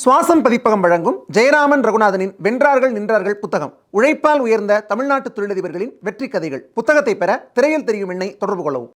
சுவாசம் பதிப்பகம் வழங்கும் ஜெயராமன் ரகுநாதனின் வென்றார்கள் நின்றார்கள் புத்தகம். உழைப்பால் உயர்ந்த தமிழ்நாட்டு தொழிலதிபர்களின் வெற்றி கதைகள். புத்தகத்தை பெற திரையில் தெரியும் எண்ணை தொடர்பு கொள்ளவும்.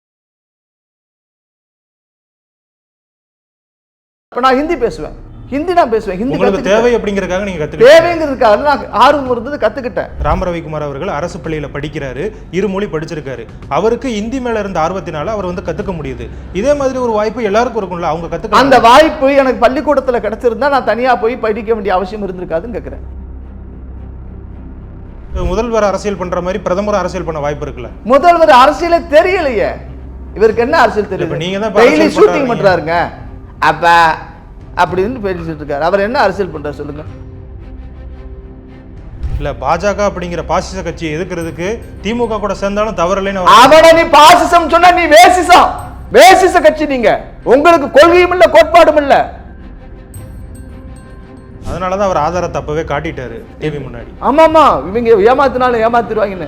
இப்போ நான் ஹிந்தி பேசுவேன். ஹிந்தி நான் பேசுவேன். ஹிந்தி உங்களுக்கு. தேவை அப்படிங்கறதுக்காக நீங்க கத்துக்கிட்டீங்க. தேவைங்கிறதுக்காக நான் ஆர்வம் இருந்தது கத்துக்கிட்டேன். ராம ரவிக்குமார் அவர்கள் அரசு பள்ளியில படிக்கிறாரு இருமொழி படிச்சிருக்காரு. அவருக்கு இந்தி மேல இருந்த ஆர்வத்தினால அவர் வந்து கத்துக்க முடியுது. இதே மாதிரி ஒரு வாய்ப்பு எல்லாருக்கும் இருக்கும்ல அவங்க கத்துக்க அந்த வாய்ப்பு எனக்கு பள்ளிக்கூடத்துல கிடைச்சிருந்தா நான் தனியா போய் படிக்க வேண்டிய அவசியம் இருந்திருக்காதுன்னு கேட்கிறேன் முதல்வர் அரசியல் பண்ற மாதிரி பிரதமர் அரசியல் பண்ண வாய்ப்பு இருக்குல்ல. முதல்வர் அரசியலே தெரியலையே. இவருக்கு என்ன அரசியல் தெரியும் நீங்க தான் டெய்லி ஷூட்டிங். பண்றாருங்க. அப்ப அப்படின்னு பேசிட்டு இருக்காரு அவர் என்ன அரசியல் பண்றாரு சொல்லுங்க. இல்ல பாஜக அப்படிங்கிற பாசிச கட்சியை எதிர்க்கிறதுக்கு திமுக கூட சேர்ந்தாலும் தவறில்லைன்னு அவர் அவட நீ பாசிசம் சொன்னா நீ வேசிசம். வேசிச கட்சி நீங்க. உங்களுக்கு கொள்கையும் இல்ல கோட்பாடும் இல்ல. அதனாலதான் அவர் ஆதாரத்தை அப்பவே காட்டிட்டாரு டிவி முன்னாடி. ஆமாமா இவங்க ஏமாத்தினாலும் ஏமாத்திடுவாங்கன்னு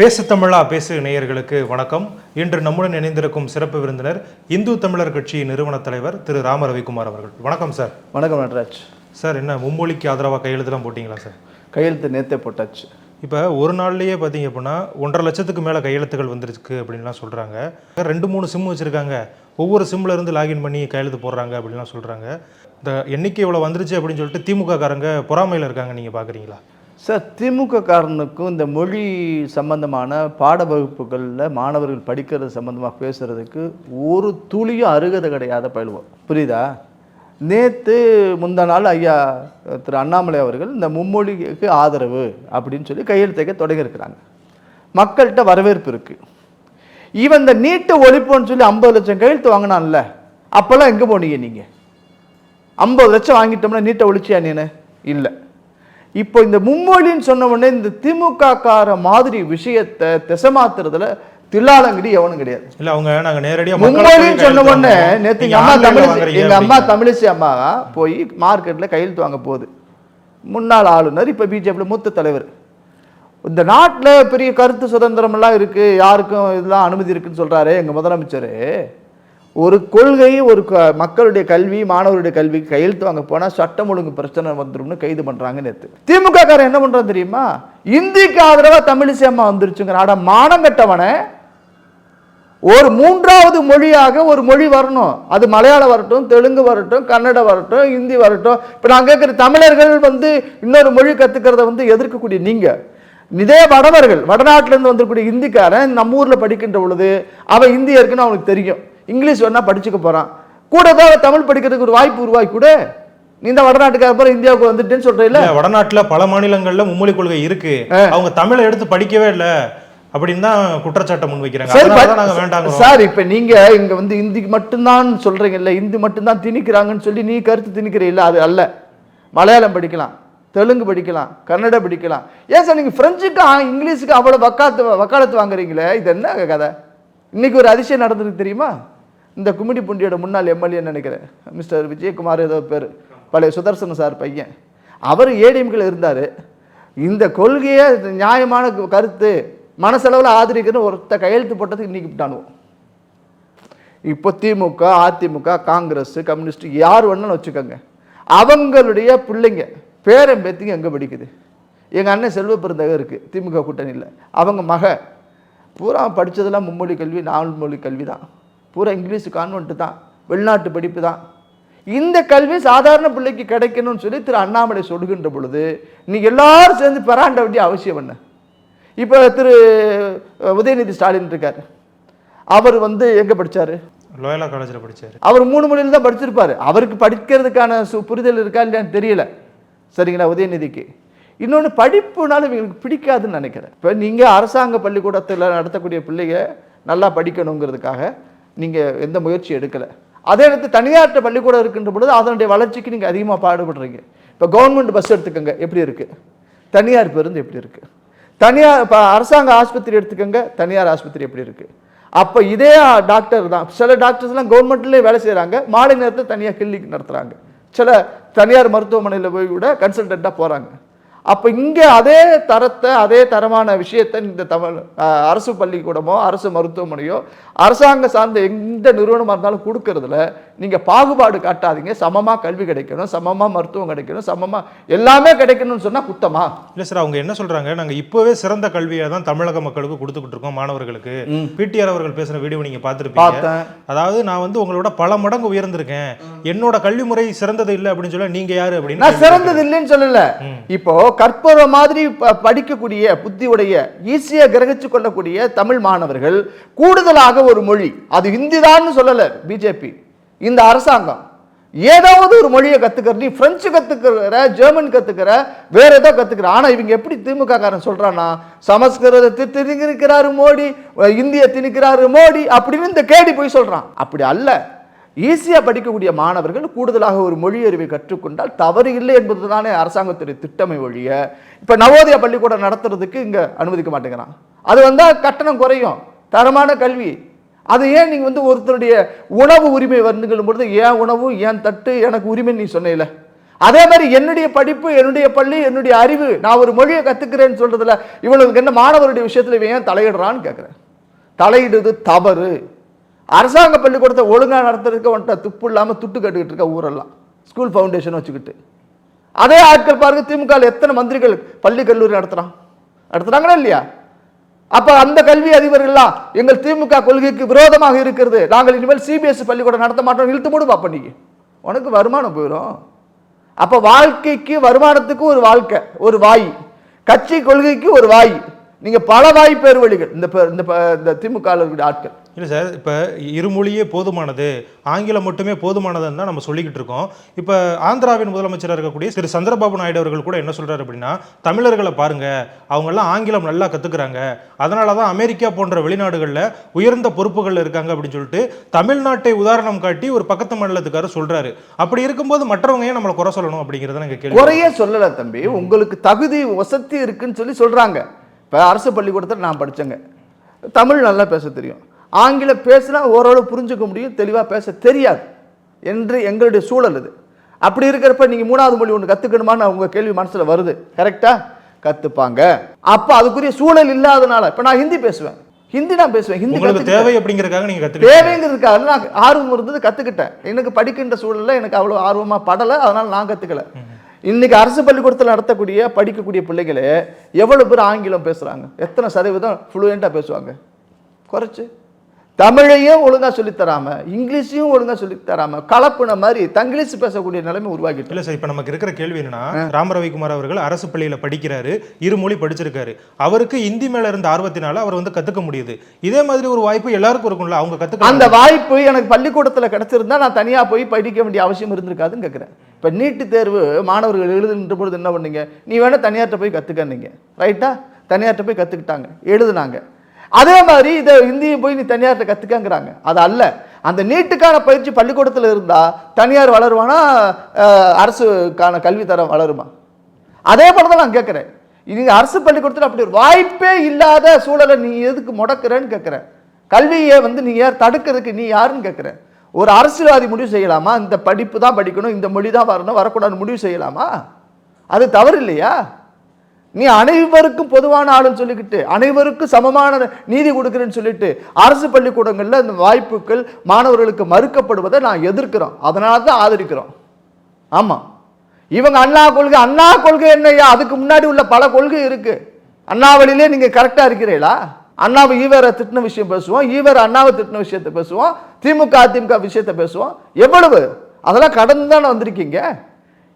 பேசு தமிழா பேசு நேயர்களுக்கு வணக்கம். இன்று நம்முடன் இணைந்திருக்கும் சிறப்பு விருந்தினர் இந்து தமிழர் கட்சி நிறுவன தலைவர் திரு ராம ரவிக்குமார் அவர்கள். வணக்கம் சார். வணக்கம் நடராஜ். சார் என்ன மும்மொழிக்கு ஆதரவாக கையெழுத்துலாம் போட்டிங்களா சார்? கையெழுத்து நேத்தே போட்டாச்சு. இப்போ ஒரு நாள்லயே பார்த்தீங்க அப்படின்னா ஒன்றரை லட்சத்துக்கு மேலே கையெழுத்துகள் வந்துருக்கு அப்படின்லாம் சொல்கிறாங்க ரெண்டு மூணு சிம் வச்சுருக்காங்க. ஒவ்வொரு சிம்ல இருந்து லாகின் பண்ணி கையெழுத்து போடுறாங்க அப்படின்லாம் சொல்கிறாங்க இந்த எண்ணிக்கை இவ்வளோ வந்துருச்சு அப்படின்னு சொல்லிட்டு திமுக காரங்க பொறாமையில் இருக்காங்க நீங்கள் பார்க்குறீங்களா சார் திமுக காரனுக்கும் இந்த மொழி சம்பந்தமான பாட வகுப்புகளில் மாணவர்கள் படிக்கிறது சம்பந்தமாக பேசுகிறதுக்கு ஒரு துளியும் அருகதை கிடையாத பயில்வோம். புரியுதா? நேற்று முந்தா நாள் ஐயா திரு அண்ணாமலை அவர்கள் இந்த மும்மொழிக்கு ஆதரவு அப்படின்னு சொல்லி கையெழுத்தைக்க தொடங்கியிருக்கிறாங்க மக்கள்கிட்ட வரவேற்பு இருக்குது இவன் இந்த நீட்டை ஒழிப்போன்னு சொல்லி ஐம்பது லட்சம் கையெழுத்து வாங்கினான்ல அப்போல்லாம் எங்கே போனீங்க நீங்கள் ஐம்பது லட்சம் வாங்கிட்டோம்னா நீட்டை ஒழிச்சியா நீனு? இல்லை. இப்போ இந்த மும்மொழின்னு சொன்ன உடனே இந்த திமுக கார மாதிரி விஷயத்தை திசை மாத்துறதுல தில்லாலங்கடி எவனும் கிடையாது. இல்லை அவங்க நாங்கள் நேரடியாக மும்மொழின்னு சொன்ன உடனே நேற்று எங்க அம்மா தமிழிசை எங்க அம்மா தமிழிசை அம்மா போய் மார்க்கெட்ல கையெழுத்து வாங்க போகுது. முன்னாள் ஆளுநர் இப்ப பிஜேபியில் மூத்த தலைவர். இந்த நாட்டில் பெரிய கருத்து சுதந்திரம் எல்லாம் இருக்கு யாருக்கும் இதெல்லாம் அனுமதி இருக்குன்னு சொல்றாரு எங்க முதலமைச்சர். ஒரு கொள்கை ஒரு க- மக்களுடைய கல்வி மாணவருடைய கல்விக்கு கையெழுத்து வாங்க போனால் சட்டம் ஒழுங்கு பிரச்சனை வந்துடும்னு கைது பண்றாங்க நேற்று திமுக காரன் என்ன பண்ணுறான் தெரியுமா? இந்திக்கு ஆதரவா தமிழிசை அம்மா வந்துருச்சுங்கிற ஆட மானம் கட்டவனை. ஒரு மூன்றாவது மொழியாக ஒரு மொழி வரணும். அது மலையாளம் வரட்டும் தெலுங்கு வரட்டும் கன்னடம் வரட்டும் ஹிந்தி வரட்டும். இப்போ நாங்கள் கேட்குற தமிழர்கள் வந்து இன்னொரு மொழி கற்றுக்கிறத வந்து எதிர்க்கக்கூடிய நீங்கள் இதே வடவர்கள் வடநாட்டிலேருந்து வந்திருக்கக்கூடிய ஹிந்திக்காரன் நம்ம ஊரில் படிக்கின்ற பொழுது அவன் ஹிந்தி இருக்குன்னு அவனுக்கு தெரியும். இங்கிலீஷ் வேணா படிச்சுக்க போகிறான் கூட தான் தமிழ் படிக்கிறதுக்கு ஒரு வாய்ப்பு உருவாக்கி கூட நீ இந்த வடநாட்டுக்கார அப்புறம் இந்தியாவுக்கு வந்துட்டேன்னு சொல்கிறீல்ல இல்ல வடநாட்டுல பல மாநிலங்கள்ல மும்மொழி கொள்கை இருக்கு. அவங்க தமிழை எடுத்து படிக்கவே இல்ல. அப்படின்னு தான் குற்றச்சாட்டை முன்வைக்கிறாங்க. சரி இப்ப நீங்க இங்க வந்து இந்தி மட்டும்தான் சொல்றீங்கல்ல? இந்தி மட்டும்தான் திணிக்கிறாங்கன்னு சொல்லி நீ கருத்து திணிக்கிறீல்ல? அது அல்ல. மலையாளம் படிக்கலாம் தெலுங்கு படிக்கலாம் கன்னடம் படிக்கலாம். ஏன் சார் நீங்க பிரெஞ்சுக்கு ஆ- இங்கிலீஷுக்கு அவ்வளவு வக்காத்து வக்காலத்து வாங்குறீங்களே? இது என்ன கதை? இன்னைக்கு ஒரு அதிசயம் நடந்திருக்கு தெரியுமா? இந்த கும்மிடி புண்டியோட முன்னாள் எம்எல்ஏ நினைக்கிறேன்? மிஸ்டர் விஜயகுமார் ஏதோ பேர். பழைய சுதர்சன சார் பையன். அவர் ஏடிஎம்கில் இருந்தார். இந்த கொள்கையை நியாயமான கருத்து மனசளவில் ஆதரிக்கிறன்னு ஒருத்த கையெழுத்து போட்டதுக்கு இன்னைக்கு விட்டானுவோம் இப்போ திமுக அதிமுக காங்கிரஸ் கம்யூனிஸ்ட் யார் வேணாலும் வச்சுக்கோங்க. அவங்களுடைய பிள்ளைங்க பேரன் பேத்திங்க எங்கே படிக்குது? எங்கள் அண்ணன் செல்வ பிறந்தக இருக்குது திமுக கூட்டணியில். அவங்க மக பூரா படித்ததெல்லாம் மும்மொழி கல்வி நாலு மொழி கல்வி தான் பூரா இங்கிலீஷ் கான்வென்ட் தான் வெளிநாட்டு படிப்பு தான். இந்த கல்வி சாதாரண பிள்ளைக்கு கிடைக்கணும்னு சொல்லி திரு அண்ணாமலை சொல்கின்ற பொழுது நீ எல்லாரும் சேர்ந்து பெறாண்ட வேண்டிய அவசியம் என்ன? இப்போ திரு உதயநிதி ஸ்டாலின் இருக்கார். அவர் வந்து எங்கே படிச்சாரு? லோயலா காலேஜ்ல படிச்சாரு. அவர் மூணு மொழியில் தான் படிச்சிருப்பாரு. அவருக்கு படிக்கிறதுக்கான சு புரிதல் இருக்கா இல்லையான்னு தெரியல. சரிங்களா உதயநிதிக்கு. இன்னொன்று படிப்புனால இவங்களுக்கு பிடிக்காதுன்னு நினைக்கிறேன். இப்போ நீங்கள் அரசாங்க பள்ளிக்கூடத்தில் நடத்தக்கூடிய பிள்ளைங்க நல்லா படிக்கணுங்கிறதுக்காக நீங்கள் எந்த முயற்சி எடுக்கலை. அதே நேரத்து தனியார்ட்ட பள்ளிக்கூடம் இருக்கின்ற பொழுது அதனுடைய வளர்ச்சிக்கு நீங்கள் அதிகமாக பாடுபடுறீங்க. இப்போ கவர்மெண்ட் பஸ் எடுத்துக்கோங்க எப்படி இருக்குது தனியார் பேருந்து எப்படி இருக்குது தனியார் இப்போ அரசாங்க ஆஸ்பத்திரி எடுத்துக்கோங்க தனியார் ஆஸ்பத்திரி எப்படி இருக்குது அப்போ இதே டாக்டர் தான். சில டாக்டர்ஸ்லாம் கவர்மெண்ட்லேயே வேலை செய்கிறாங்க மாலை நேரத்தில் தனியாக கிளினிக் நடத்துகிறாங்க சில தனியார் மருத்துவமனையில் போய் கூட கன்சல்டண்ட்டாக போகிறாங்க அப்போ இங்கே அதே தரத்தை அதே தரமான விஷயத்தை இந்த தமிழ் அரசு பள்ளிக்கூடமோ அரசு மருத்துவமனையோ அரசாங்க சார்ந்த எந்த நிறுவனமாக இருந்தாலும் கொடுக்கறதுல நீங்கள் பாகுபாடு காட்டாதீங்க. சமமாக கல்வி கிடைக்கணும் சமமாக மருத்துவம் கிடைக்கணும் சமமாக எல்லாமே கிடைக்கணும்னு சொன்னால் குத்தமா? இல்ல சார் அவங்க என்ன சொல்றாங்க? நாங்க இப்பவே சிறந்த கல்வியை தான் தமிழக மக்களுக்கு கொடுத்துக்கிட்டு இருக்கோம் மாணவர்களுக்கு. பிடிஆர் அவர்கள் பேசுற வீடியோ நீங்க பார்த்திருப்பீங்க. அதாவது நான் வந்து உங்களோட பல மடங்கு உயர்ந்திருக்கேன். என்னோட கல்வி முறை சிறந்தது இல்லை அப்படின்னு சொல்ல நீங்க யாரு அப்படின்னு நான் சிறந்தது இல்லைன்னு சொல்லல. இப்போ கற்பூர மாதிரி ப- படிக்கக்கூடிய புத்தியுடைய ஈஸியாக கிரகிச்சு கொள்ளக்கூடிய தமிழ் மாணவர்கள் கூடுதலாக ஒரு மொழி அது ஹிந்தி தான் சொல்லலை பிஜேபி இந்த அரசாங்கம். ஏதாவது ஒரு மொழியை கத்துக்கிற நீ பிரெஞ்சு கத்துக்கிற ஜெர்மன் கத்துக்கிற வேற ஏதோ கத்துக்கிற. ஆனா இவங்க எப்படி திமுக காரன் சொல்றானா சமஸ்கிருதத்தை திணிக்கிறாரு மோடி இந்திய திணிக்கிறாரு மோடி அப்படின்னு இந்த கேடி போய் சொல்றான். அப்படி அல்ல. ஈஸியாக படிக்கக்கூடிய மாணவர்கள் கூடுதலாக ஒரு மொழி அறிவை கற்றுக்கொண்டால் தவறு இல்லை என்பது தானே அரசாங்கத்துடைய திட்டமை ஒழிய இப்போ நவோதயா பள்ளிக்கூடம் நடத்துறதுக்கு இங்கே அனுமதிக்க மாட்டேங்கிறான். அது வந்தால் கட்டணம் குறையும். தரமான கல்வி. அது ஏன் நீங்கள் வந்து ஒருத்தருடைய உணவு உரிமை வந்துங்கும் பொழுது ஏன் உணவு ஏன் தட்டு எனக்கு உரிமை நீ சொன்ன அதே மாதிரி என்னுடைய படிப்பு என்னுடைய பள்ளி என்னுடைய அறிவு நான் ஒரு மொழியை கற்றுக்கிறேன்னு சொல்கிறதுல இவனுக்கு என்ன மாணவருடைய விஷயத்தில் இவன் ஏன் தலையிடுறான்னு கேட்குறேன் தலையிடுது தவறு. அரசாங்க பள்ளிக்கூடத்தை ஒழுங்காக நடத்துறதுக்கு வந்துட்டு துப்பு இல்லாமல் துட்டு கட்டுக்கிட்டு இருக்க ஊரெல்லாம். ஸ்கூல் ஃபவுண்டேஷன் வச்சுக்கிட்டு. அதே ஆட்கள் பாருங்க திமுக எத்தனை மந்திரிகள் பள்ளி கல்லூரி நடத்துகிறான் நடத்துகிறாங்களா இல்லையா? அப்போ அந்த கல்வி அதிபர்கள்லாம் எங்கள் திமுக கொள்கைக்கு விரோதமாக இருக்கிறது. நாங்கள் இனிமேல் சிபிஎஸ்சி பள்ளிக்கூடம் நடத்த மாட்டோம். இழுத்து மூடு பாப்ப நீ. உனக்கு வருமானம் போயிடும் அப்போ வாழ்க்கைக்கு வருமானத்துக்கு ஒரு வாழ்க்கை ஒரு வாய். கட்சி கொள்கைக்கு ஒரு வாய். நீங்கள் பல வாய் பேர் வழிகள். இந்த பே- இந்த ப- இந்த திமுக ஆட்கள். இல்லை சார் இப்போ இருமொழியே போதுமானது ஆங்கிலம் மட்டுமே போதுமானதுன்னு தான் நம்ம சொல்லிக்கிட்டு இருக்கோம். இப்போ ஆந்திராவின் முதலமைச்சராக இருக்கக்கூடிய திரு சந்திரபாபு நாயுடு அவர்கள் கூட என்ன சொல்கிறார் அப்படின்னா தமிழர்களை பாருங்கள் அவங்கெல்லாம் ஆங்கிலம் நல்லா கற்றுக்குறாங்க அதனால தான் அமெரிக்கா போன்ற வெளிநாடுகளில் உயர்ந்த பொறுப்புகள் இருக்காங்க அப்படின்னு சொல்லிட்டு தமிழ்நாட்டை உதாரணம் காட்டி ஒரு பக்கத்து மாநிலத்துக்காரர் சொல்கிறாரு அப்படி இருக்கும்போது மற்றவங்க ஏன் நம்மளை குறை சொல்லணும் அப்படிங்கிறத நாங்கள் கேள்வி குறையே சொல்லலை தம்பி. உங்களுக்கு தகுதி வசதி இருக்குன்னு சொல்லி சொல்கிறாங்க இப்போ அரசு பள்ளிக்கூடத்தில் நான் படித்தேங்க தமிழ் நல்லா பேச தெரியும். ஆங்கிலம் பேசினா ஓரளவு புரிஞ்சுக்க முடியும் தெளிவாக பேச தெரியாது என்று எங்களுடைய சூழல் இது அப்படி இருக்கிறப்ப நீங்க மூணாவது மொழி ஒன்று கத்துக்கணுமான்னு உங்க கேள்வி மனசுல வருது. கரெக்டா கத்துப்பாங்க. அப்ப அதுக்குரிய சூழல் இல்லாதனால இப்ப நான் ஹிந்தி பேசுவேன். ஹிந்தி நான் பேசுவேன். ஹிந்தி. தேவை அப்படிங்கிறதுக்காக நீங்க கத்துக்கிட்டீங்க. தேவைங்கிறதுக்காக நான் ஆர்வம் இருந்தது கற்றுக்கிட்டேன் எனக்கு படிக்கின்ற சூழல்ல எனக்கு அவ்வளோ ஆர்வமாக படலை அதனால நான் கற்றுக்கல இன்னைக்கு அரசு பள்ளிக்கூடத்தில் நடத்தக்கூடிய படிக்கக்கூடிய பிள்ளைகளே எவ்வளோ பேர் ஆங்கிலம் பேசுகிறாங்க எத்தனை சதவீதம் ஃப்ளூயண்ட்டாக பேசுவாங்க? குறைச்சு. தமிழையும் ஒழுங்காக சொல்லித் தராம இங்கிலீஷையும் ஒழுங்காக சொல்லித் தராம கலப்புன மாதிரி தங்கிலீஷ் பேசக்கூடிய நிலைமை உருவாக்கிட்டு இல்ல சார் இப்ப நமக்கு இருக்கிற கேள்வி என்னன்னா ராம ரவிக்குமார் அவர்கள் அரசு பள்ளியில படிக்கிறாரு இருமொழி படிச்சிருக்காரு. அவருக்கு இந்தி மேல இருந்த ஆர்வத்தினால அவர் வந்து கத்துக்க முடியுது. இதே மாதிரி ஒரு வாய்ப்பு எல்லாருக்கும் இருக்கும்ல அவங்க அந்த கத்துக்க வாய்ப்பு எனக்கு பள்ளிக்கூடத்தில் கிடைச்சிருந்தா நான் தனியாக போய் படிக்க வேண்டிய அவசியம் இருந்திருக்காதுன்னு கேட்குறேன் இப்போ நீட்டு தேர்வு மாணவர்கள் எழுதுகின்ற பொழுது என்ன பண்ணீங்க? நீ வேணா தனியார்ட்ட போய் கற்றுக்கன்னீங்க ரைட்டா தனியார்ட்ட போய் கற்றுக்கிட்டாங்க எழுதுனாங்க. அதே மாதிரி இதை இந்தியை போய் நீ தனியார்கிட்ட கற்றுக்கங்கிறாங்க அது அல்ல. அந்த நீட்டுக்கான பயிற்சி பள்ளிக்கூடத்தில் இருந்தால் தனியார் வளருவானா அரசுக்கான அரசுக்கான கல்வித்தரம் வளருமா? அதே போல தான் நான் கேட்குறேன் நீங்கள் அரசு பள்ளிக்கூடத்தில் அப்படி ஒரு வாய்ப்பே இல்லாத சூழலை நீ எதுக்கு முடக்கிறேன்னு கேட்குறேன் கல்வியை வந்து நீ யார் தடுக்கிறதுக்கு நீ யாருன்னு கேட்குறேன் ஒரு அரசியல்வாதி முடிவு செய்யலாமா? இந்த படிப்பு தான் படிக்கணும் இந்த மொழி தான் வரணும் வரக்கூடாதுன்னு முடிவு செய்யலாமா? அது தவறு இல்லையா? நீ அனைவருக்கும் பொதுவான ஆளுன்னு சொல்லிக்கிட்டு அனைவருக்கும் சமமான நீதி கொடுக்குறேன்னு சொல்லிட்டு அரசு பள்ளிக்கூடங்களில் இந்த வாய்ப்புகள் மாணவர்களுக்கு மறுக்கப்படுவதை நான் எதிர்க்கிறோம். அதனால தான் ஆதரிக்கிறோம். ஆமாம் இவங்க அண்ணா கொள்கை அண்ணா கொள்கை என்னய்யா அதுக்கு முன்னாடி உள்ள பல கொள்கை இருக்கு. அண்ணாவளிலே நீங்கள் கரெக்டாக இருக்கிறீங்களா அண்ணாவை ஈவேர திட்டின விஷயம் பேசுவோம் ஈவேர அண்ணாவை திட்டின விஷயத்தை பேசுவோம் திமுக அதிமுக விஷயத்தை பேசுவோம். எவ்வளவு? அதெல்லாம் கடந்து தானே வந்திருக்கீங்க?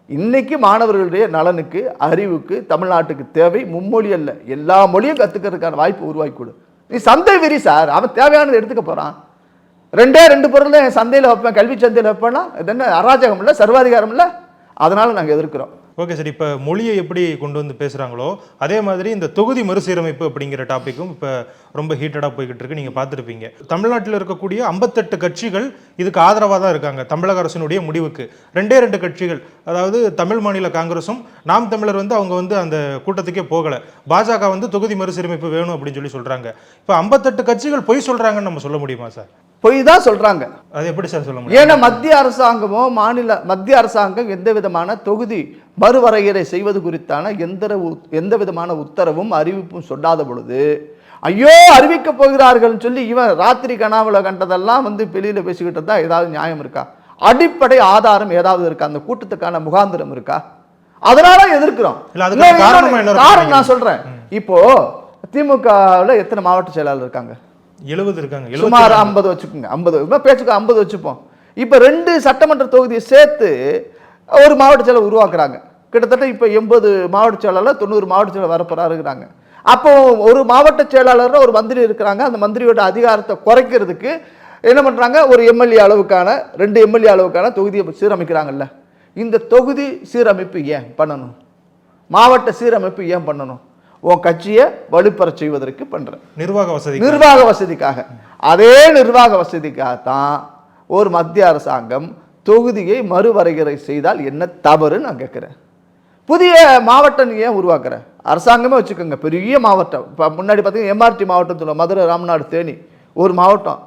இன்றைக்கி மாணவர்களுடைய நலனுக்கு அறிவுக்கு தமிழ்நாட்டுக்கு தேவை மும்மொழி அல்ல. எல்லா மொழியும் கற்றுக்கிறதுக்கான வாய்ப்பு உருவாக்கி கொடு. நீ சந்தை வெறி சார். அவன் தேவையானதை எடுத்துக்க போகிறான் ரெண்டே ரெண்டு பொருள் என் சந்தையில் வைப்பேன் கல்வி சந்தையில் வைப்பேன்னா இது என்ன அராஜகம் இல்லை சர்வாதிகாரம் இல்லை? அதனால் நாங்கள் எதிர்க்கிறோம். ஓகே சார் இப்போ மொழியை எப்படி கொண்டு வந்து பேசுகிறாங்களோ அதே மாதிரி இந்த தொகுதி மறுசீரமைப்பு அப்படிங்கிற டாப்பிக்கும் இப்போ ரொம்ப ஹீட்டடாக போய்கிட்டு இருக்கு. நீங்கள் பார்த்துருப்பீங்க. தமிழ்நாட்டில் இருக்கக்கூடிய ஐம்பத்தெட்டு கட்சிகள் இதுக்கு ஆதரவாக தான் இருக்காங்க. தமிழக அரசினுடைய முடிவுக்கு. ரெண்டே ரெண்டு கட்சிகள் அதாவது தமிழ் மாநில காங்கிரஸும் நாம் தமிழர் வந்து அவங்க வந்து அந்த கூட்டத்துக்கே போகலை. பாஜக வந்து தொகுதி மறுசீரமைப்பு வேணும் அப்படின்னு சொல்லி சொல்கிறாங்க இப்போ ஐம்பத்தெட்டு கட்சிகள் பொய் சொல்கிறாங்கன்னு நம்ம சொல்ல முடியுமா சார் பொய் தான் சொல்றாங்க. அது எப்படி சார் சொல்ல முடியும்? ஏன்னா மத்திய அரசாங்கமோ மாநில மத்திய அரசாங்கம் எந்த விதமான தொகுதி மறுவரையறை செய்வது குறித்தான எந்த எந்த விதமான உத்தரவும் அறிவிப்பும் சொல்லாத பொழுது ஐயோ அறிவிக்க போகிறார்கள்னு சொல்லி இவன் ராத்திரி கனாவுல கண்டதெல்லாம் வந்து வெளியில பேசிக்கிட்டு இருந்தா ஏதாவது நியாயம் இருக்கா? அடிப்படை ஆதாரம் ஏதாவது இருக்கா? அந்த கூட்டத்துக்கான முகாந்திரம் இருக்கா? அதனால எதிர்க்கிறோம். காரணம் நான் சொல்றேன். இப்போ திமுகவில் எத்தனை மாவட்ட செயலாளர் இருக்காங்க? எழுபது இருக்காங்க சுமார் 74 ஐம்பது வச்சுக்கோங்க ஐம்பது. பேச்சுக்கு ஐம்பது வச்சுப்போம். இப்போ ரெண்டு சட்டமன்ற தொகுதியை சேர்த்து ஒரு மாவட்ட செயலர் உருவாக்குறாங்க. கிட்டத்தட்ட இப்போ எண்பது மாவட்ட செயலாளர் தொண்ணூறு மாவட்ட செயலர் வரப்போறாருங்கிறாங்க. அப்போ ஒரு மாவட்ட செயலாளர் ஒரு மந்திரி இருக்கிறாங்க. அந்த மந்திரியோட அதிகாரத்தை குறைக்கிறதுக்கு என்ன பண்ணுறாங்க ஒரு எம்எல்ஏ அளவுக்கான ரெண்டு எம்எல்ஏ அளவுக்கான தொகுதியை சீரமைக்கிறாங்கல்ல. இந்த தொகுதி சீரமைப்பு ஏன் பண்ணணும்? மாவட்ட சீரமைப்பு ஏன் பண்ணணும்? உன் கட்சியை வலுப்பெறச் செய்வதற்கு பண்ணுறேன் நிர்வாக வசதி நிர்வாக வசதிக்காக. அதே நிர்வாக வசதிக்காகத்தான் ஒரு மத்திய அரசாங்கம் தொகுதியை மறுவரையறை செய்தால் என்ன தவறுன்னு நான் கேட்குறேன். புதிய மாவட்டம் நீ ஏன் உருவாக்குற? அரசாங்கமே வச்சுக்கோங்க. பெரிய மாவட்டம். இப்போ முன்னாடி பார்த்தீங்கன்னா எம்ஆர்டி மாவட்டம் சொல்லுவோம் மதுரை ராமநாடு தேனி ஒரு மாவட்டம்.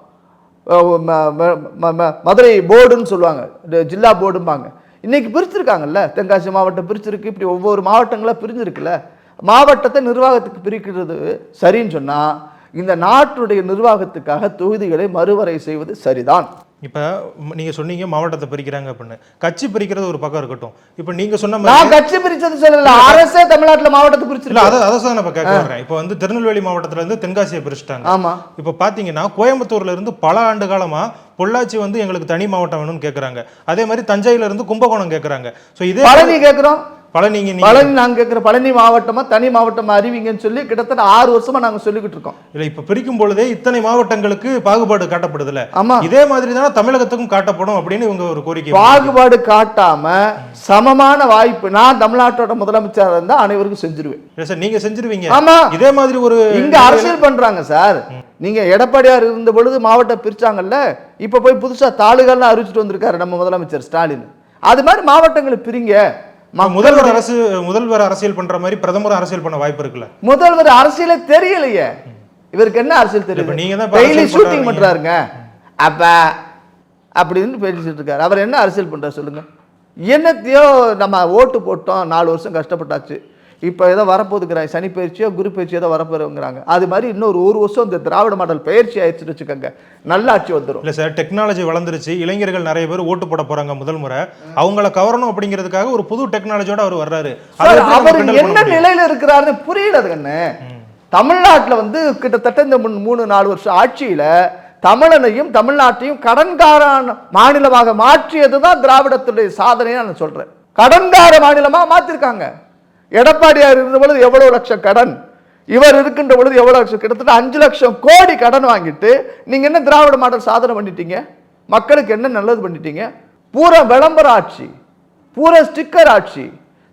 மதுரை போர்டுன்னு சொல்லுவாங்க. ஜில்லா போர்டும்பாங்க. இன்னைக்கு பிரிச்சிருக்காங்கல்ல? தென்காசி மாவட்டம் பிரிச்சிருக்கு. இப்படி ஒவ்வொரு மாவட்டங்களாக பிரிஞ்சிருக்குல்ல? மாவட்டத்தை நிர்வாகத்துக்கு பிரிக்கிறது சரின்னு சொன்னால் இந்த நாட்டுடைய நிர்வாகத்துக்காக தொகுதிகளை மறுவரை செய்வது சரிதான். இப்ப ம், நீங்க சொன்னீங்க மாவட்டத்தை பிரிக்கிறாங்க அப்படின்னு. கட்சி பிரிக்கிறது ஒரு பக்கம் இருக்கட்டும். இப்ப நீங்க சொன்ன மாதிரி நான் கட்சி பிரிச்சது சொல்லல. அரசே தமிழ்நாட்டுல மாவட்டத்தை இல்ல பிரிச்சிருக்கு அதை அதை தான் நம்ம கேட்க வர்றேன். இப்போ வந்து திருநெல்வேலி மாவட்டத்துல இருந்து தென்காசியை பிரிச்சுட்டாங்க. ஆமா. இப்போ பாத்தீங்கன்னா கோயம்புத்தூர்ல இருந்து பல ஆண்டு காலமா பொள்ளாச்சி வந்து எங்களுக்கு தனி மாவட்டம் வேணும்னு கேக்குறாங்க. அதே மாதிரி தஞ்சையில இருந்து கும்பகோணம் கேக்குறாங்க. சோ இதே பழனி கேட்கிறோம் பழனிங்க பழனி நாங்க கேட்கிற பழனி மாவட்டமா தனி மாவட்டமா அறிவிங்கன்னு சொல்லி கிட்டத்தட்ட ஆறு வருஷமா நாங்க சொல்லிக்கிட்டு இருக்கோம். இல்ல இப்ப பிரிக்கும் பொழுதே இத்தனை மாவட்டங்களுக்கு பாகுபாடு காட்டப்படுதுல ஆமா. இதே மாதிரி தானே தமிழகத்துக்கும் காட்டப்படும் அப்படின்னு இவங்க ஒரு கோரிக்கை பாகுபாடு காட்டாம சமமான வாய்ப்பு நான் தமிழ்நாட்டோட முதலமைச்சரா இருந்தா அனைவருக்கும் செஞ்சிருவேன். இல்ல சார் நீங்க செஞ்சிருவீங்க. ஆமா. இதே மாதிரி ஒரு இங்க அரசியல் பண்றாங்க சார். நீங்க எடப்பாடியார் இருந்த பொழுது மாவட்டம் பிரிச்சாங்கல்ல இப்ப போய் புதுசா தாளுகள்லாம் அறிவிச்சிட்டு வந்திருக்காரு நம்ம முதலமைச்சர் ஸ்டாலின். அது மாதிரி மாவட்டங்களை பிரிங்க. முதல்வர் அரசு முதல்வர் அரசியல் பண்ற மாதிரி பிரதமர் அரசியல் பண்ண வாய்ப்பு இருக்குல்ல? முதல்வர் அரசியலே தெரியலையே. இவருக்கு என்ன அரசியல் தெரியும் நீங்க தான் டெய்லி ஷூட்டிங். பண்றாருங்க. அப்ப அப்படின்னு பேசிட்டு இருக்காரு அவர் என்ன அரசியல் பண்றாரு சொல்லுங்க. என்னத்தையோ நம்ம ஓட்டு போட்டோம் நாலு வருஷம் கஷ்டப்பட்டாச்சு. இப்போ ஏதோ வரப்போகுதுங்கிறாங்க. சனி பயிற்சியோ குரு பயிற்சியோ ஏதோ வரப்போகிறோங்கிறாங்க அது மாதிரி இன்னொரு ஒரு வருஷம் இந்த திராவிட மாடல் பயிற்சி ஆயிடுச்சுன்னு வச்சுக்கோங்க. நல்லாட்சி வந்துடும் இல்ல சார் டெக்னாலஜி வளர்ந்துருச்சு. இளைஞர்கள் நிறைய பேர் ஓட்டு போட போறாங்க முதல் முறை. அவங்கள கவரணும் அப்படிங்கிறதுக்காக ஒரு புது டெக்னாலஜியோட அவர் வர்றாரு. அவர் என்ன? நிலையில இருக்கிறாருன்னு புரியல கண்ணு தமிழ்நாட்டுல வந்து கிட்டத்தட்ட இந்த மூணு நாலு வருஷம் ஆட்சியில தமிழனையும் தமிழ்நாட்டையும் கடன்காரான மாநிலமாக மாற்றியதுதான் திராவிடத்துடைய சாதனையா நான் சொல்றேன். கடன்கார மாநிலமா மாத்திருக்காங்க. எடப்பாடியார் இருந்த பொழுது எவ்வளவு லட்சம் கடன்? இவர் இருக்கின்ற பொழுது எவ்வளோ லட்சம்? கிட்டத்தட்ட அஞ்சு லட்சம் கோடி கடன் வாங்கிட்டு நீங்கள் என்ன திராவிட மாடல் சாதனை பண்ணிட்டீங்க? மக்களுக்கு என்ன நல்லது பண்ணிட்டீங்க? பூரா விளம்பர ஆட்சி பூரா ஸ்டிக்கர் ஆட்சி.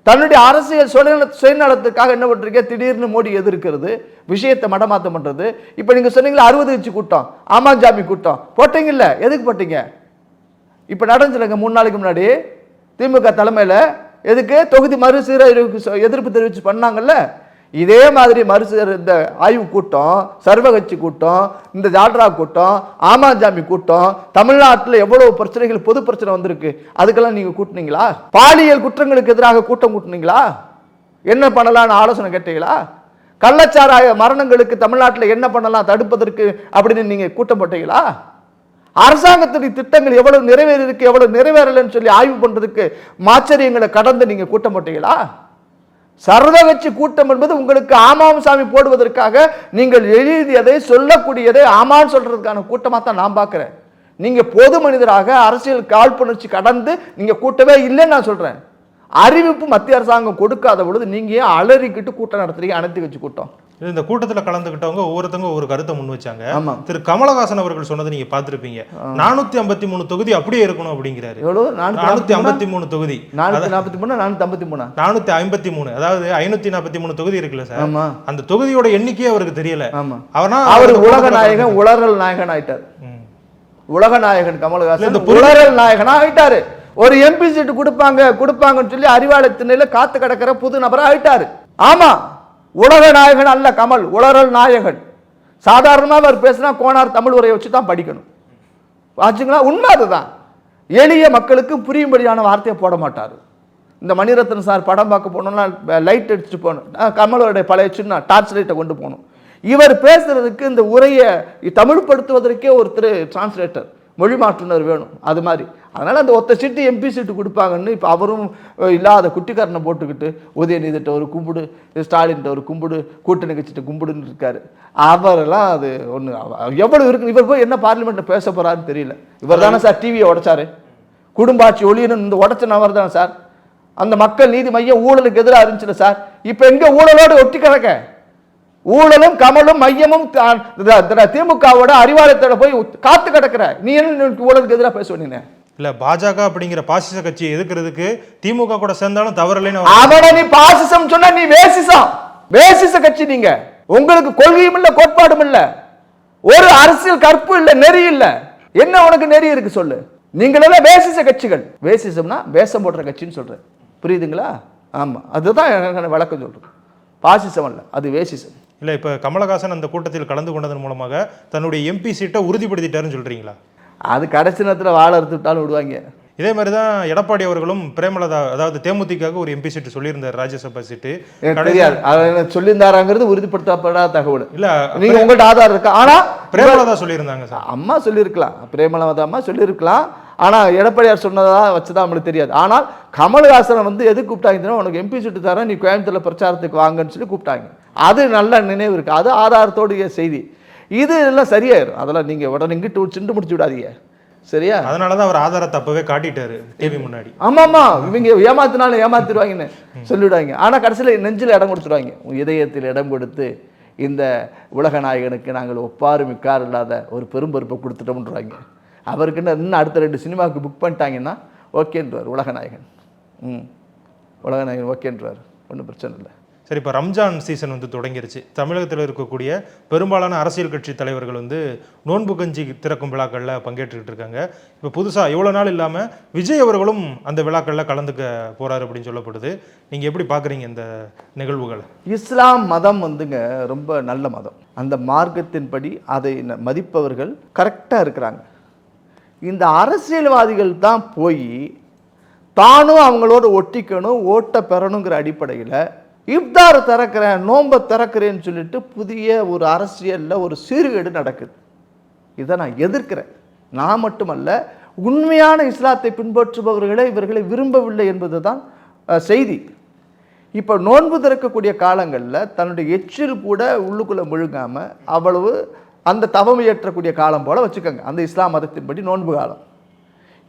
தன்னுடைய அரசியல் சுயநல சுயநலத்துக்காக என்ன பண்ணுறீங்க திடீர்னு மோடி எதிர்க்கிறது விஷயத்தை மடமாத்தம் பண்ணுறது இப்போ நீங்கள் சொன்னீங்களா அறுபது கட்சி கூட்டம் ஆமாஞ்சாமி கூட்டம். போட்டீங்கல்ல? எதுக்கு போட்டீங்க? இப்போ நடந்துச்சுலங்க மூணு நாளைக்கு முன்னாடி திமுக தலைமையில் எதுக்கு? தொகுதி மறுசீரமைப்பு எதிர்ப்பு தெரிவித்து பண்ணாங்கல்ல? இதே மாதிரி மறுசீர இந்த ஆய்வு கூட்டம் சர்வ கட்சி கூட்டம் இந்த ஜாட்ரா கூட்டம் ஆமாஜாமி கூட்டம் தமிழ்நாட்டில் எவ்வளவு பிரச்சனைகள் பொது பிரச்சனை வந்திருக்கு? அதுக்கெல்லாம் நீங்கள் கூட்டினீங்களா? பாலியல் குற்றங்களுக்கு எதிராக கூட்டம் கூட்டினீங்களா? என்ன பண்ணலாம்னு ஆலோசனை கேட்டீங்களா? கள்ளச்சாராய மரணங்களுக்கு தமிழ்நாட்டில் என்ன பண்ணலாம் தடுப்பதற்கு அப்படின்னு நீங்கள் கூட்டம் போட்டீங்களா? அரசாங்கத்துடைய திட்டங்கள் எவ்வளவு நிறைவேறி இருக்கு எவ்வளவு நிறைவேறலைன்னு சொல்லி ஆய்வு பண்றதுக்கு மாச்சரியங்களை கடந்து நீங்க கூட்டம் சர்வ கட்சி கூட்டம் என்பது உங்களுக்கு ஆமாம் சாமி போடுவதற்காக நீங்கள் எழுதியதை சொல்லக்கூடியதை ஆமான்னு சொல்றதுக்கான கூட்டமாக தான் நான் பார்க்குறேன். நீங்க பொது மனிதராக அரசியல் காழ்ப்புணர்ச்சி கடந்து நீங்க கூட்டவே இல்லைன்னு நான் சொல்றேன். அறிவிப்பு மத்திய அரசாங்கம் கொடுக்காத பொழுது நீங்க ஏன் அலறிக்கிட்டு கூட்டம் நடத்துறீங்க? அனைத்து கட்சி கூட்டம். இந்த கூட்டத்துல கலந்துக்கிட்டவங்க ஒவ்வொருத்தவங்க ஒவ்வொரு கருத்தை முன் வச்சாங்க. திரு கமலஹாசன் அவர்கள் சொன்னதை நீங்க பார்த்திருப்பீங்க. நானூத்தி ஐம்பத்தி மூணு தொகுதி அப்படியே இருக்கணும் அப்படிங்கிறாரு. நானூத்தி ஐம்பத்தி மூணு? தொகுதி. நாற்பத்தி மூணு? நானூற்றி ஐம்பத்தி மூணா? நானூத்தி ஐம்பத்தி மூணு. அதாவது ஐநூத்தி நாற்பத்தி மூணு தொகுதி இருக்குல்ல சார். அந்த தொகுதியோட எண்ணிக்கையே அவருக்கு தெரியல. அவனா அவர் உலக நாயகன் உளறல் நாயகன் ஆயிட்டார். உலக நாயகன் கமலஹாசன் இந்த உளறல் நாயகனா ஆயிட்டாரு. ஒரு எம்பி சீட்டு கொடுப்பாங்க கொடுப்பாங்கன்னு சொல்லி அறிவாளை திண்ணையில காத்து கிடக்கிற புது நபரா ஆயிட்டாரு. ஆமா. உலக நாயகன் அல்ல கமல் உலரல் நாயகன். சாதாரணமாக அவர் பேசினா கோனார் தமிழ் உரையை வச்சு தான் படிக்கணும். ஆச்சுங்களா? உண்மை அதுதான். எளிய மக்களுக்கு புரியும்படியான வார்த்தையை போட மாட்டார். இந்த மணிரத்னம் சார் படம் பார்க்க போனோம்னா லைட் அடிச்சுட்டு போகணும் கமலோடைய பழைய சின்ன டார்ச் லைட்டை கொண்டு போகணும் இவர் பேசுறதுக்கு இந்த உரையை தமிழ்படுத்துவதற்கே ஒருத்தர் டிரான்ஸ்லேட்டர் மொழி மாற்றுனர் வேணும். அது மாதிரி. அதனால் அந்த ஒத்த சீட்டு எம்பி சீட்டு கொடுப்பாங்கன்னு இப்போ அவரும் இல்லாத குட்டிக்காரனை போட்டுக்கிட்டு உதயநிதிட்ட ஒரு கும்பிடு ஸ்டாலின்ட்ட ஒரு கும்பிடு கூட்டணி கட்சிட்டு கும்பிடுன்னு இருக்காரு. அவரெல்லாம் அது ஒன்று எவ்வளவு இருக்கு இவர் போய் என்ன பார்லிமெண்ட்டில் பேச போகிறாருன்னு தெரியல. இவர் தானே சார் டிவியை உடைச்சாரு. குடும்ப ஆட்சி ஒளியணும் இந்த உடச்ச நபர் தான் சார். அந்த மக்கள் நீதி மையம் ஊழலுக்கு எதிராக இருந்துச்சுல சார். இப்போ எங்கே ஊழலோடு ஒட்டி கிடக்க? ஊழலும் கமலும் மையமும் திமுகவோட அறிவாலயத்தோட போய் காத்து கிடக்குற. நீ என்ன ஊழலுக்கு எதிராக பேச வேண்டிய இல்ல பாஜக அப்படிங்கிற பாசிச கட்சியை எதுக்குறதுக்கு திமுக கூட சேர்ந்தாலும் தவறில்லைன்னு அவர் அவனை நீ பாசிசம் சொன்னா நீ வேசிசம். வேசிச கட்சி நீங்க. உங்களுக்கு கொள்கையும் இல்ல கோட்பாடும் இல்ல. ஒரு அரசியல் கற்பு இல்ல நெறி இல்ல. என்ன உனக்கு நெறி இருக்கு சொல்லு? நீங்களெல்லாம் வேசிச கட்சிகள். வேசிசம்னா வேஷம் போடுற கட்சின்னு சொல்றேன் புரியுதுங்களா? ஆமா அதுதான் எனக்கு விளக்கம் சொல்றேன் பாசிசம் அல்ல அது வேசிசம். இல்ல இப்ப கமலஹாசன் அந்த கூட்டத்தில் கலந்து கொண்டதன் மூலமாக தன்னுடைய எம்பி சீட்டை உறுதிப்படுத்திட்டாருன்னு சொல்றீங்களா? அது கடைசி நேரத்தில் வாழை அறுத்து விட்டாலும் விடுவாங்க. இதே மாதிரி தான் எடப்பாடி அவர்களும் பிரேமலதா அதாவது தேமுதிகவுக்கு ஒரு எம்பி சீட்டு சொல்லியிருந்தார் ராஜ்யசபா சீட்டு. தெரியாது. அதை சொல்லியிருந்தாராங்கிறது உறுதிப்படுத்தப்படாத தகவல். இல்ல நீங்க உங்கள்ட்ட ஆதாரம் இருக்கா? ஆனா பிரேமலதா சொல்லியிருந்தாங்க சார். அம்மா சொல்லியிருக்கலாம். பிரேமலதா அம்மா சொல்லியிருக்கலாம். ஆனா எடப்பாடியார் சொன்னதா வச்சுதான் நம்மளுக்கு தெரியாது. ஆனால் கமல்ஹாசனை வந்து எது கூப்பிட்டாங்க தெரியுமா? உனக்கு எம்பி சீட்டு தரேன் நீ கோயம்புத்தூர்ல பிரச்சாரத்துக்கு வாங்கன்னு சொல்லி கூப்பிட்டாங்க. அது நல்ல நினைவு இருக்கு. அது ஆதாரத்தோடைய செய்தி. இது எல்லாம் சரியாயிரும். அதெல்லாம் நீங்க உடனே இங்கிட்டு சிண்டு முடிச்சு விடாதீங்க. சரியா? அதனாலதான் அவர் ஆதாரத்தை அப்பவே காட்டிட்டாரு டிவி முன்னாடி. ஆமாம்மா. இவங்க ஏமாத்தினாலும் ஏமாத்திடுவாங்கன்னு சொல்லிவிடுவாங்க ஆனா கடைசியில் நெஞ்சில் இடம் கொடுத்துருவாங்க. இதயத்தில் இடம் கொடுத்து இந்த உலக நாயகனுக்கு நாங்கள் ஒப்பாறு மிக்கார் இல்லாத ஒரு பெரும் பொறுப்பை கொடுத்துட்டோம்ன்றாங்க அவருக்குன்னு இன்னும் அடுத்த ரெண்டு சினிமாவுக்கு புக் பண்ணிட்டாங்கன்னா ஓகேன்றார் உலக நாயகன். ம். உலக நாயகன் ஓகேன்றார். ஒன்றும் பிரச்சனை இல்லை. சரி இப்போ ரம்ஜான் சீசன் வந்து தொடங்கிருச்சு. தமிழகத்தில் இருக்கக்கூடிய பெரும்பாலான அரசியல் கட்சி தலைவர்கள் வந்து நோன்பு கஞ்சி திறக்கும் விழாக்களில் பங்கேற்றுக்கிட்டு இருக்காங்க. இப்போ புதுசாக இவ்வளோ நாள் இல்லாமல் விஜய் அவர்களும் அந்த விழாக்களில் கலந்துக்க போகிறார் அப்படின்னு சொல்லப்படுது. நீங்கள் எப்படி பார்க்குறீங்க இந்த நிகழ்வுகளை? இஸ்லாம் மதம் வந்துங்க ரொம்ப நல்ல மதம். அந்த மார்க்கத்தின்படி அதை ந- மதிப்பவர்கள் கரெக்டாக இருக்கிறாங்க. இந்த அரசியல்வாதிகள் தான் போய் தானும் அவங்களோட ஒட்டிக்கணும் ஓட்டை பெறணுங்கிற அடிப்படையில் இஃப்தார் திறக்கிறேன் நோன்பை திறக்கிறேன்னு சொல்லிட்டு புதிய ஒரு அரசியலில் ஒரு சீர்கேடு நடக்குது. இதை நான் எதிர்க்கிறேன். நான் மட்டுமல்ல உண்மையான இஸ்லாத்தை பின்பற்றுபவர்களே இவர்களை விரும்பவில்லை என்பது தான் செய்தி. இப்போ நோன்பு திறக்கக்கூடிய காலங்களில் தன்னுடைய எச்சில் கூட உள்ளுக்குள்ளே முழுங்காமல் அவ்வளவு அந்த தவம் இயற்றக்கூடிய காலம் போல் வச்சுக்கோங்க. அந்த இஸ்லாம் மதத்தின்படி நோன்பு காலம்.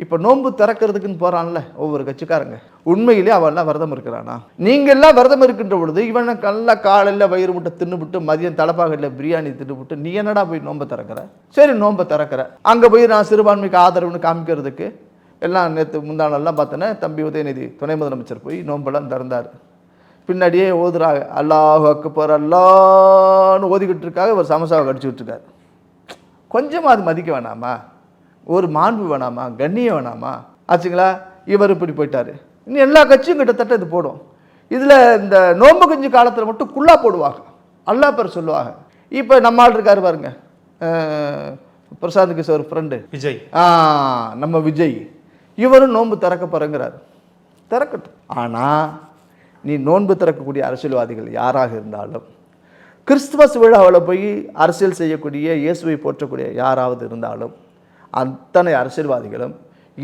இப்போ நோன்பு திறக்கிறதுக்குன்னு போகிறான்ல ஒவ்வொரு கட்சிக்காரங்க. உண்மையிலே அவெல்லாம் விரதம் இருக்கிறானா? நீங்கள் எல்லாம் விரதம் இருக்கின்ற பொழுது இவனை நல்லா காலையில் வயிறு முட்டை தின்னுபிட்டு மதியம் தலைப்பாகட்டில் பிரியாணி தின்னுபிட்டு நீ என்னடா போய் நோன்பை திறக்கிற? சரி நோன்பை திறக்கிற. அங்கே போய் நான் சிறுபான்மைக்கு ஆதரவுன்னு காமிக்கிறதுக்கு எல்லாம் நேற்று முந்தானெல்லாம் பார்த்தோன்னே தம்பி உதயநிதி துணை முதலமைச்சர் போய் நோன்பெல்லாம் திறந்தார். பின்னாடியே ஓதுறாங்க அல்லாஹ் அக்பர் அல்லான்னு ஓதிக்கிட்டு இருக்காங்க ஒரு சமசாவை கடிச்சுக்கிட்டு இருக்காரு கொஞ்சமாக அது மதிக்க வேணாமா? ஒரு மாண்பு வேணாமா? கண்ணியம் வேணாமா? ஆச்சுங்களா? இவர் இப்படி போயிட்டாரு. இன்னும் எல்லா கட்சியும் கிட்டத்தட்ட இது போடும். இதில் இந்த நோன்பு கஞ்சி காலத்தில் மட்டும் குள்ளா போடுவாங்க. அல்லா பேர் சொல்லுவாங்க. இப்போ நம்ம ஆள் இருக்காரு பாருங்க. பிரசாந்த் கிஷோர் ஃப்ரெண்டு விஜய். ஆ நம்ம விஜய். இவரும் நோன்பு திறக்க போகிறேங்கிறார் திறக்கட்டும். ஆனால் நீ நோன்பு திறக்கக்கூடிய அரசியல்வாதிகள் யாராக இருந்தாலும் கிறிஸ்துமஸ் விழாவில் போய் அரசியல் செய்யக்கூடிய இயேசுவை போற்றக்கூடிய யாராவது இருந்தாலும் அத்தனை அரசியல்வாதிகளும்